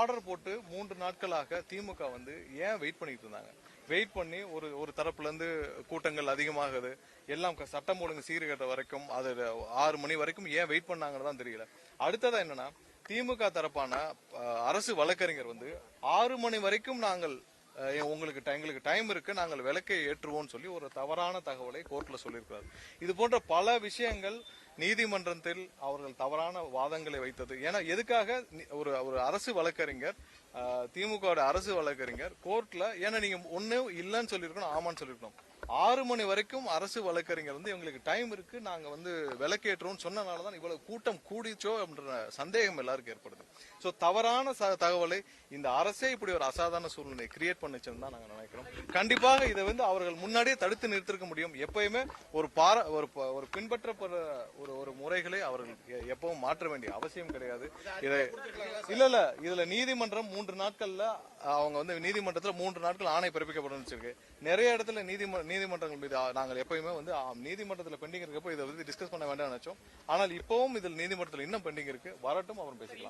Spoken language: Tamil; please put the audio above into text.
ஆர்டர் போட்டு மூன்று நாட்களாக திமுக வந்து ஏன் வெயிட் பண்ணிட்டு இருந்தாங்க? வெயிட் பண்ணி ஒரு ஒரு தரப்புல இருந்து கூட்டங்கள் அதிகமாகுது. எல்லாம் சட்டம் ஒழுங்கு சீர்கட்ட வரைக்கும் அது ஆறு மணி வரைக்கும் ஏன் வெயிட் பண்ணாங்கன்னு தான் தெரியல. அடுத்ததா என்னன்னா திமுக தரப்பான அரசு வழக்கறிஞர் வந்து ஆறு மணி வரைக்கும் நாங்கள் உங்களுக்கு எங்களுக்கு டைம் இருக்கு நாங்கள் விளக்கை ஏற்றுவோம்னு சொல்லி ஒரு தவறான தகவலை கோர்ட்ல சொல்லியிருக்கிறார். இது போன்ற பல விஷயங்கள் நீதிமன்றத்தில் அவர்கள் தவறான வாதங்களை வைத்தது. ஏன்னா எதுக்காக ஒரு ஒரு அரசு வழக்கறிஞர் திமுக திமுகவோட அரசு வழக்கறிஞர் கோர்ட்ல ஏன்னா நீங்க ஒன்னு இல்லைன்னு சொல்லியிருக்கணும் ஆமான்னு சொல்லியிருக்கணும். ஆறு மணி வரைக்கும் அரசு வழக்கறிஞர் வந்து எங்களுக்கு டைம் இருக்கு. நாங்க வந்து விலக்கேற்றோம்னு சொன்னனால தான் இவ்வளவு கூட்டம் கூடிச்சோ அப்படின்ற சந்தேகம் எல்லாருக்கும் ஏற்படுது. சோ தவறான ச- தகவலை இந்த அரசே இப்படி ஒரு அசாதாரண சூழ்நிலை கிரியேட் பண்ணிச்சுன்னு தான் நாங்க நினைக்கிறோம். கண்டிப்பாக இதை வந்து அவர்கள் முன்னாடியே தடுத்து நிறுத்திருக்க முடியும். எப்பயுமே ஒரு பார ஒரு ப- ஒரு பின்பற்றப்படுற ஒரு ஒரு முறைகளை அவர்கள் எப்பவும் மாற்ற வேண்டிய அவசியம் கிடையாது. இதை இல்ல இல்ல இதுல நீதிமன்றம் மூன்று நாட்கள்ல அவங்க வந்து நீதிமன்றத்துல மூன்று நாட்கள் ஆணை பிறப்பிக்கப்படும் வச்சிருக்கு நிறைய இடத்துல நீதிம நீதிமன்றங்கள் மீது நாங்கள் எப்பயுமே வந்து நீதிமன்றத்தில் பெண்டிங் இருக்கப்போ இதை வந்து டிஸ்கஸ் பண்ண வேண்டாம்னு நினைச்சோம். ஆனால் இப்பவும் இதில் நீதிமன்றத்தில் இன்னும் பெண்டிங் இருக்கு. வரட்டும் அப்புறம் பேசிக்கலாம்.